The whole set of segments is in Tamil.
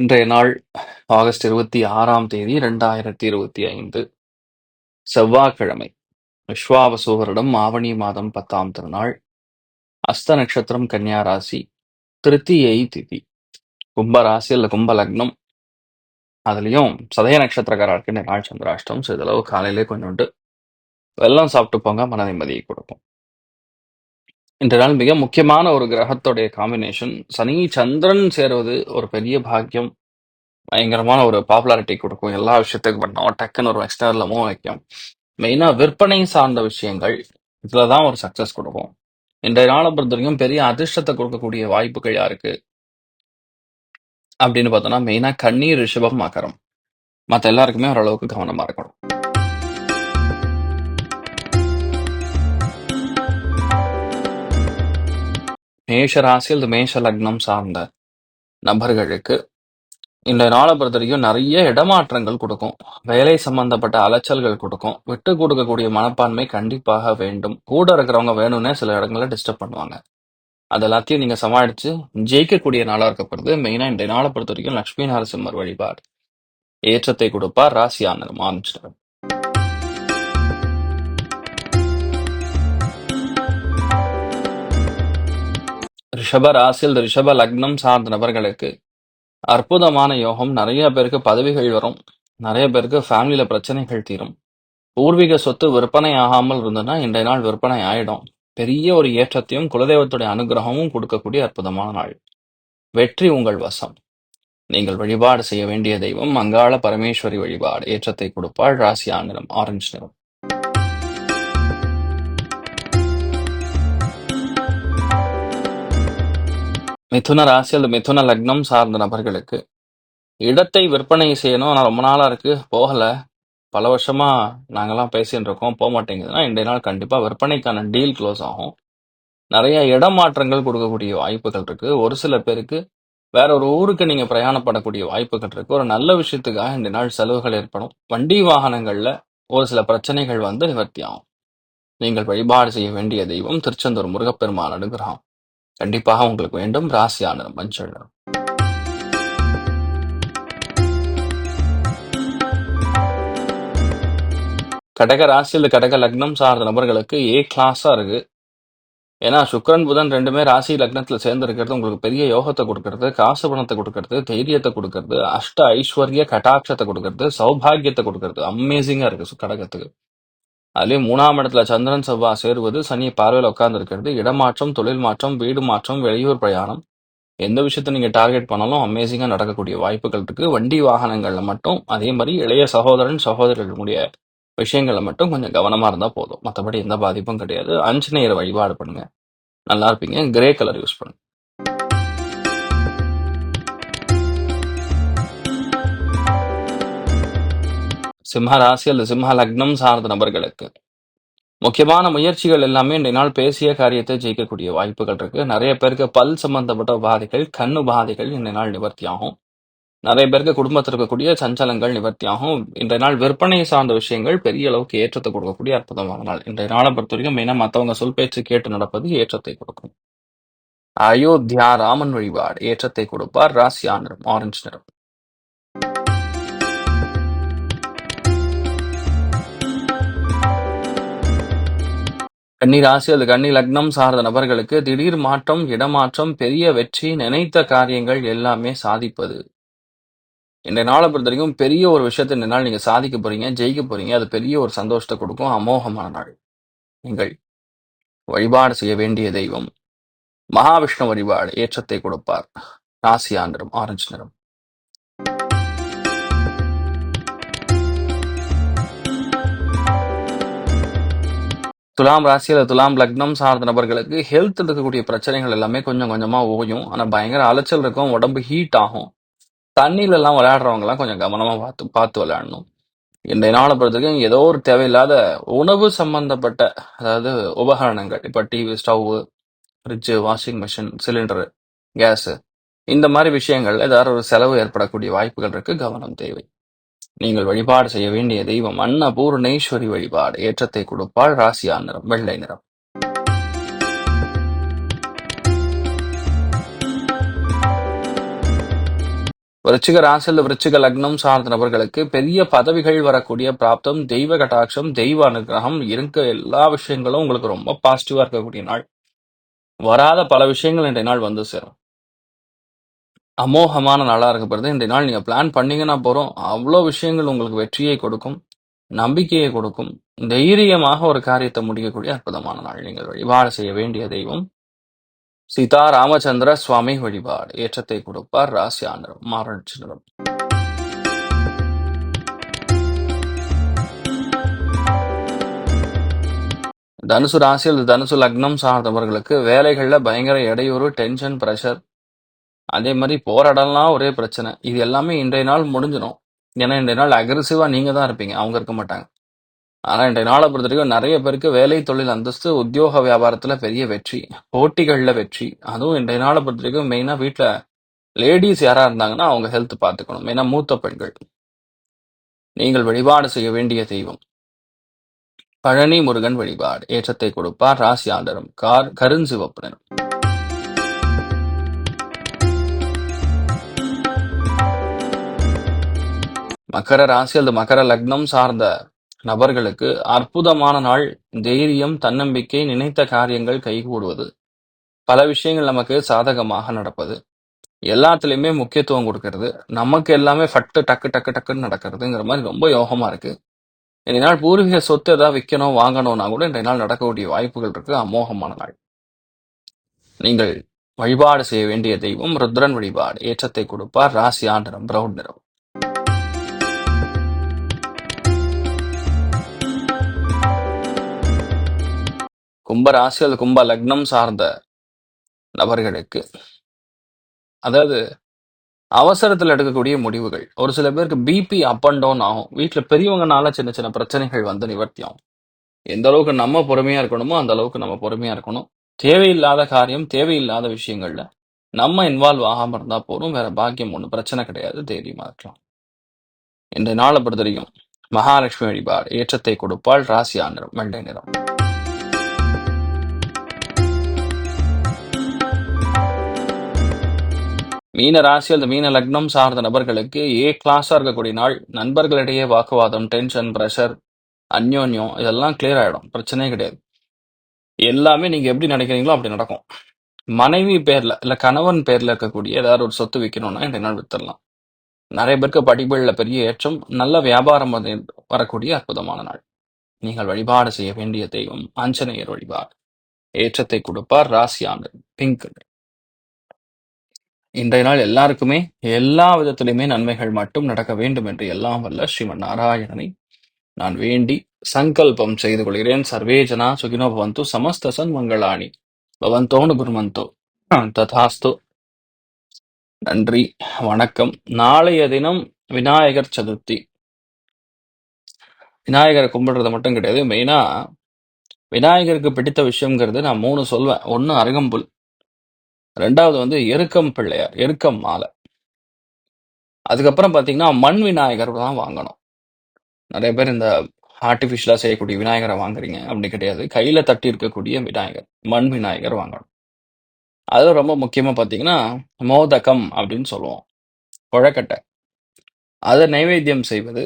இன்றைய நாள் ஆகஸ்ட் இருபத்தி ஆறாம் தேதி ரெண்டாயிரத்தி இருபத்தி ஐந்து. செவ்வாய்க்கிழமை. விஸ்வாவசு வருடம் ஆவணி மாதம் பத்தாம் திருநாள். அஸ்த நட்சத்திரம் கன்னியா ராசி. திருத்தியை திதி. கும்ப ராசி அல்ல கும்ப லக்னம். அதுலயும் சதய நட்சத்திரக்காரருக்கு இந்த நாள் சந்திராஷ்டம் சிறிதளவு காலையிலே கொஞ்சோண்டு வெள்ளம் சாப்பிட்டு போங்க மன நிம்மதியை கொடுக்கும். இன்றைய நாள் மிக முக்கியமான ஒரு கிரகத்துடைய காம்பினேஷன் சனி சந்திரன் சேருவது ஒரு பெரிய பாக்கியம். பயங்கரமான ஒரு பாப்புலாரிட்டி கொடுக்கும். எல்லா விஷயத்துக்கும் பண்ணோம் டக்குன்னு ஒரு எக்ஸ்டர்லமும் வைக்கும். மெயினா விற்பனை சார்ந்த விஷயங்கள். இதுலதான் ஒரு சக்சஸ் கொடுக்கும். இன்றைய நாளை பொறுத்த வரைக்கும் பெரிய அதிர்ஷ்டத்தை கொடுக்கக்கூடிய வாய்ப்புகள் யாருக்கு? அப்படின்னு பார்த்தோம்னா மெயினா கண்ணீர் ரிஷபம் மகரம். மற்ற எல்லாருக்குமே ஓரளவுக்கு கவனமா இருக்கணும். மேஷ ராசி அல்லது மேஷ லக்னம் சார்ந்த நபர்களுக்கு இந்த நாளை பொறுத்த வரைக்கும் நிறைய இடமாற்றங்கள் கொடுக்கும். வேலை சம்பந்தப்பட்ட அலைச்சல்கள் கொடுக்கும். விட்டு கொடுக்கக்கூடிய மனப்பான்மை கண்டிப்பாக வேண்டும். கூட இருக்கிறவங்க வேணும்னே சில இடங்களில் டிஸ்டர்ப் பண்ணுவாங்க. அது எல்லாத்தையும் நீங்க சமாளிச்சு ஜெயிக்கக்கூடிய நாளா இருக்கப்படுது மெயினா இந்த நாளை பொறுத்த வரைக்கும் லட்சுமி நரசிம்மர் வழிபாடு. ஏற்றத்தை கொடுப்பார். ராசி ஆனந்தம் ஆரம்பிச்சிட்டார் ரிஷப ராசியில் ரிஷப லக்னம் சார்ந்த நபர்களுக்கு அற்புதமான யோகம். நிறைய பேருக்கு பதவிகள் வரும். நிறைய பேருக்கு ஃபேமிலியில பிரச்சனைகள் தீரும். பூர்வீக சொத்து விற்பனை ஆகாமல் இருந்ததுன்னா இன்றைய நாள் விற்பனை ஆயிடும். பெரிய ஒரு ஏற்றத்தையும் குலதெய்வத்துடைய அனுகிரகமும் கொடுக்கக்கூடிய அற்புதமான நாள். வெற்றி உங்கள் வசம். நீங்கள் வழிபாடு செய்ய வேண்டிய தெய்வம் மங்காள பரமேஸ்வரி வழிபாடு. ஏற்றத்தை கொடுப்பாள் ராசி நிறம் ஆரஞ்சு நிறம். மிதுன ராசி அல்லது மிதுன லக்னம் சார்ந்த நபர்களுக்கு. இடத்தை விற்பனை செய்யணும். ஆனால் ரொம்ப நாளாக இருக்குது போகலை. பல வருஷமாக நாங்கெல்லாம் பேசின்னு இருக்கோம். போக மாட்டேங்குதுன்னா இன்றைய நாள் கண்டிப்பாக விற்பனைக்கான டீல் க்ளோஸ் ஆகும். நிறைய இடமாற்றங்கள் கொடுக்கக்கூடிய வாய்ப்புகள் இருக்குது ஒரு சில பேருக்கு வேற ஒரு ஊருக்கு நீங்கள் பிரயாணப்படக்கூடிய வாய்ப்புகள் இருக்குது ஒரு நல்ல விஷயத்துக்காக இன்றைய நாள் செலவுகள் ஏற்படும். வண்டி வாகனங்களில் ஒரு சில பிரச்சனைகள் வந்து நிவர்த்தி ஆகும். நீங்கள் வழிபாடு செய்ய வேண்டிய தெய்வம் திருச்செந்தூர் முருகப்பெருமான் அனுகிரகம். கண்டிப்பாக உங்களுக்கு வேண்டும். ராசியான மஞ்சள் நிறம். கடக இல்லை கடக லக்னம் சார்ந்த நபர்களுக்கு ஏ கிளாஸா இருக்கு. ஏன்னா சுக்கரன் புதன் ரெண்டுமே ராசி லக்னத்துல சேர்ந்து இருக்கிறது உங்களுக்கு பெரிய யோகத்தை கொடுக்கறது காசு பணத்தை கொடுக்கறது தைரியத்தை கொடுக்கறது அஷ்ட ஐஸ்வர்ய கட்டாட்சத்தை கொடுக்கறது சௌபாகியத்தை கொடுக்கறது. அமேசிங்கா இருக்கு கடகத்துக்கு. அதுலேயும் மூணாம் இடத்துல சந்திரன் செவ்வாய் சேருவது சனி பார்வையில் உட்காந்துருக்கிறது இடமாற்றம் தொழில் மாற்றம் வீடு மாற்றம் வெளியூர் பிரயாணம். எந்த விஷயத்த நீங்கள் டார்கெட் பண்ணாலும் அமேசிங்காக நடக்கக்கூடிய வாய்ப்புகள் இருக்குது வண்டி வாகனங்களில் மட்டும் அதே மாதிரி இளைய சகோதரன் சகோதரர்களுடைய விஷயங்களில் மட்டும் கொஞ்சம் கவனமாக இருந்தால் போதும். மற்றபடி எந்த பாதிப்பும் கிடையாது. ஆஞ்சநேயரை வழிபாடு பண்ணுங்கள் நல்லா இருப்பீங்க. கிரே கலர் யூஸ் பண்ணுங்கள் சிம்ம ராசி அல்லது சிம்ம லக்னம் சார்ந்த நபர்களுக்கு. முக்கியமான முயற்சிகள் எல்லாமே இன்றைய நாள் பேசிய காரியத்தை ஜெயிக்கக்கூடிய வாய்ப்புகள் இருக்கு. நிறைய பேருக்கு பல் சம்பந்தப்பட்ட உபாதைகள் கண் உபாதைகள் இன்றைய நாள் நிவர்த்தியாகும். நிறைய பேருக்கு குடும்பத்தில் இருக்கக்கூடிய சஞ்சலங்கள் நிவர்த்தியாகும். இன்றைய நாள் விற்பனை சார்ந்த விஷயங்கள் பெரிய அளவுக்கு ஏற்றத்தை கொடுக்கக்கூடிய அற்புதமான நாள். இன்றைய நாளை பொறுத்த வரைக்கும் மெயினாக மற்றவங்க சொல் பேச்சு கேட்டு நடப்பது ஏற்றத்தை கொடுக்கும். அயோத்தியா ராமன் வழிபாடு ஏற்றத்தை கொடுப்பார். ராசியா நிறம் ஆரஞ்சு நிறம். கன்னி ராசி அல்லது கன்னி லக்னம் சார்ந்த நபர்களுக்கு திடீர் மாற்றம் இடமாற்றம் பெரிய வெற்றி நினைத்த காரியங்கள் எல்லாமே சாதிப்பது. இந்த நாளை பொறுத்த வரைக்கும் பெரிய ஒரு விஷயத்தை இந்த நாள் நீங்க சாதிக்க போறீங்க ஜெயிக்க போறீங்க. அது பெரிய ஒரு சந்தோஷத்தை கொடுக்கும் அமோகமான நாள். நீங்கள் வழிபாடு செய்ய வேண்டிய தெய்வம். மகாவிஷ்ணு வழிபாடு ஏற்றத்தை கொடுப்பார். ராசி ஆண்டரும் ஆரஞ்சு நிறம். துலாம் ராசி அல்லது துலாம் லக்னம் சார்ந்த நபர்களுக்கு ஹெல்த் இருக்கக்கூடிய பிரச்சனைகள் எல்லாமே கொஞ்சம் கொஞ்சமாக ஓயும். ஆனால் பயங்கர அலைச்சல் இருக்கும் உடம்பு ஹீட் ஆகும். தண்ணியிலலாம் விளையாடுறவங்கலாம் கொஞ்சம் கவனமாக பார்த்து பார்த்து விளையாடணும். இந்த நாளை பொறுத்தவரைக்கும் ஏதோ ஒரு தேவையில்லாத உணவு சம்பந்தப்பட்ட அதாவது உபகரணங்கள் இப்போ TV stove fridge washing machine cylinder gas இந்த மாதிரி விஷயங்கள் ஏதாவது ஒரு செலவு ஏற்படக்கூடிய வாய்ப்புகள் இருக்கு. கவனம் தேவை. நீங்கள் வழிபாடு செய்ய வேண்டிய தெய்வம் அன்னபூர்ணேஸ்வரி வழிபாடு. ஏற்றத்தை கொடுப்பாள் ராசியா நிறம் வெள்ளை நிறம். விருச்சிக ராசியில் விருச்சிக லக்னம் சார்ந்த நபர்களுக்கு பெரிய பதவிகள் வரக்கூடிய பிராப்தம் தெய்வ கட்டாட்சம் தெய்வ அனுகிரகம் இருக்க எல்லா விஷயங்களும் உங்களுக்கு ரொம்ப பாசிட்டிவா இருக்கக்கூடிய நாள். வராத பல விஷயங்கள் இன்றைய நாள் வந்து சேரும். அமோகமான நாளா இருக்கப்படுது இந்த நாள் நீங்க பிளான் பண்ணீங்கன்னா போறோம் அவ்வளோ விஷயங்கள் உங்களுக்கு வெற்றியை கொடுக்கும் நம்பிக்கையை கொடுக்கும் தைரியமாக ஒரு காரியத்தை முடிக்கக்கூடிய அற்புதமான நாள் நீங்கள் வழிபாடு செய்ய வேண்டிய தெய்வம். சீதா ராமச்சந்திர சுவாமி வழிபாடு ஏற்றத்தை கொடுப்பார் ராசி ஆண்டரம் மாரட்சி நிறம் தனுசு ராசியில் தனுசு லக்னம் சார்ந்தவர்களுக்கு வேலைகளில் பயங்கர இடையூறு டென்ஷன் ப்ரெஷர் அதே மாதிரி போராடலாம் ஒரே பிரச்சனை. இது எல்லாமே இன்றைய நாள் முடிஞ்சிடும் ஏன்னா இன்றைய நாள் அக்ரெசிவாக நீங்கள் தான் இருப்பீங்க. அவங்க இருக்க மாட்டாங்க. ஆனால் இன்றைய நாளை பொறுத்த வரைக்கும் நிறைய பேருக்கு வேலை தொழில் அந்தஸ்து உத்தியோக வியாபாரத்தில் பெரிய வெற்றி போட்டிகளில் வெற்றி. அதுவும் இன்றைய நாளை பொறுத்த வரைக்கும் மெயினாக வீட்டில் லேடிஸ் யாராக இருந்தாங்கன்னா அவங்க ஹெல்த் பார்த்துக்கணும். மெயினாக மூத்த பெண்கள். நீங்கள் வழிபாடு செய்ய வேண்டிய தெய்வம். பழனி முருகன் வழிபாடு. ஏற்றத்தை கொடுப்பார் ராசி ஆண்டரும். கார் கருஞ்சிவப்பு நிறம். மகர ராசி அல்லது மகர லக்னம் சார்ந்த நபர்களுக்கு அற்புதமான நாள் தைரியம் தன்னம்பிக்கை நினைத்த காரியங்கள் கைகூடுவது. பல விஷயங்கள் நமக்கு சாதகமாக நடப்பது. எல்லாத்துலேயுமே முக்கியத்துவம் கொடுக்கறது. நமக்கு எல்லாமே ஃபட்டு டக்கு டக்கு டக்குன்னு நடக்கிறதுங்கிற மாதிரி ரொம்ப யோகமா இருக்கு. இன்றைய நாள் பூர்வீக சொத்து ஏதாவது விற்கணும் வாங்கணும்னா கூட இன்றைய நாள் நடக்கக்கூடிய வாய்ப்புகள் இருக்கு. அமோகமான நாள். நீங்கள் வழிபாடு செய்ய வேண்டிய தெய்வம் ருத்ரன் வழிபாடு. ஏற்றத்தை கொடுப்பார். ராசி ஆண்டனம் பிரவுன் நிறம். கும்ப ராசி அல்லது கும்ப லக்னம் சார்ந்த நபர்களுக்கு அதாவது அவசரத்தில் எடுக்கக்கூடிய முடிவுகள். ஒரு சில பேருக்கு பிபி அப் அண்ட் டவுன் ஆகும். வீட்டில் பெரியவங்கனால சின்ன சின்ன பிரச்சனைகள் வந்து நிவர்த்தி ஆகும் எந்த அளவுக்கு நம்ம பொறுமையா இருக்கணுமோ அந்த அளவுக்கு நம்ம பொறுமையா இருக்கணும். தேவையில்லாத காரியம் தேவையில்லாத விஷயங்கள்ல நம்ம இன்வால்வ் ஆகாம இருந்தா போதும். வேற பாக்கியம் ஒண்ணு பிரச்சனை கிடையாது. தைரியமா இருக்கலாம் இந்த நாளை பொறுத்த வரைக்கும் மகாலட்சுமி வழிபாடு ஏற்றத்தை கொடுப்பாள். ராசி நிறம் வெள்ளை நிறம். மீன ராசி அல்லது மீன லக்னம் சார்ந்த நபர்களுக்கு ஏ கிளாஸாக இருக்கக்கூடிய நாள் நண்பர்களிடையே வாக்குவாதம் டென்ஷன் ப்ரெஷர் அந்யோன்யம் இதெல்லாம் கிளியர் ஆகிடும் பிரச்சனையே கிடையாது. எல்லாமே நீங்கள் எப்படி நினைக்கிறீங்களோ அப்படி நடக்கும். மனைவி பேரில் இல்லை கணவன் பேரில் இருக்கக்கூடிய ஏதாவது ஒரு சொத்து விற்கணும்னா இன்றைய நாள் வித்துடலாம். நிறைய பேருக்கு படிப்புகளில் பெரிய ஏற்றம் நல்ல வியாபாரம் வரக்கூடிய அற்புதமான நாள். நீங்கள் வழிபாடு செய்ய வேண்டிய தெய்வம் ஆஞ்சநேயர் வழிபாடு. ஏற்றத்தை கொடுப்பார் ராசி ஆண்டு பிங்க் இன்றைய நாள் எல்லாருக்குமே எல்லா விதத்திலுமே நன்மைகள் மட்டும் நடக்க வேண்டும் என்று எல்லாம் வல்ல ஸ்ரீமன் நாராயணனை நான் வேண்டி சங்கல்பம் செய்து கொள்கிறேன். சர்வே ஜனா சுகினோ பவந்து சமஸ்த சன்மங்களாணி பவந்தோனு குருமந்தோ ததாஸ்து. நன்றி வணக்கம். நாளைய தினம் விநாயகர் சதுர்த்தி. விநாயகரை கும்பிடுறது மட்டும் கிடையாது. மெயினா விநாயகருக்கு பிடித்த விஷயம்ங்கிறது நான் மூணு சொல்வேன். ஒன்னு அருகம்புல். ரெண்டாவது வந்து எருக்கம் பிள்ளையார் எருக்கம் மாலை. அதுக்கப்புறம் பார்த்தீங்கன்னா மண் விநாயகர் தான் வாங்கணும். நிறைய பேர் இந்த ஆர்டிஃபிஷியலாக செய்யக்கூடிய விநாயகரை வாங்குறீங்க அப்படி கிடையாது. கையில் தட்டி இருக்கக்கூடிய விநாயகர் மண் விநாயகர் வாங்கணும். அது ரொம்ப முக்கியமாக பார்த்தீங்கன்னா மோதகம் அப்படின்னு சொல்லுவோம் குழக்கட்டை. அதை நைவேத்தியம் செய்வது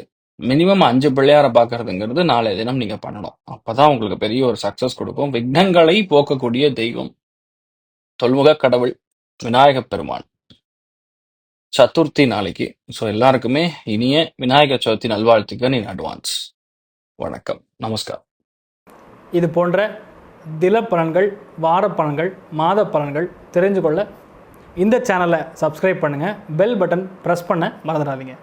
மினிமம் அஞ்சு பிள்ளையாரை பார்க்கறதுங்கிறது நாளைய தினம் நீங்கள் பண்ணணும். அப்பதான் உங்களுக்கு பெரிய ஒரு சக்ஸஸ் கொடுக்கும். விக்னங்களை போக்கக்கூடிய தெய்வம் தொல்முக கடவுள் விநாயகப் பெருமான். சதுர்த்தி நாளைக்கு. ஸோ எல்லாருக்குமே இனிய விநாயகர் சதுர்த்தி நல்வாழ்த்துக்கள் இன் அட்வான்ஸ். வணக்கம். நமஸ்கார். இது போன்ற தில பலன்கள் வார பலன்கள் மாத பலன்கள் தெரிஞ்சு கொள்ள இந்த சேனலை சப்ஸ்கிரைப் பண்ணுங்கள் பெல் பட்டன் ப்ரெஸ் பண்ண மறந்துடாதீங்க.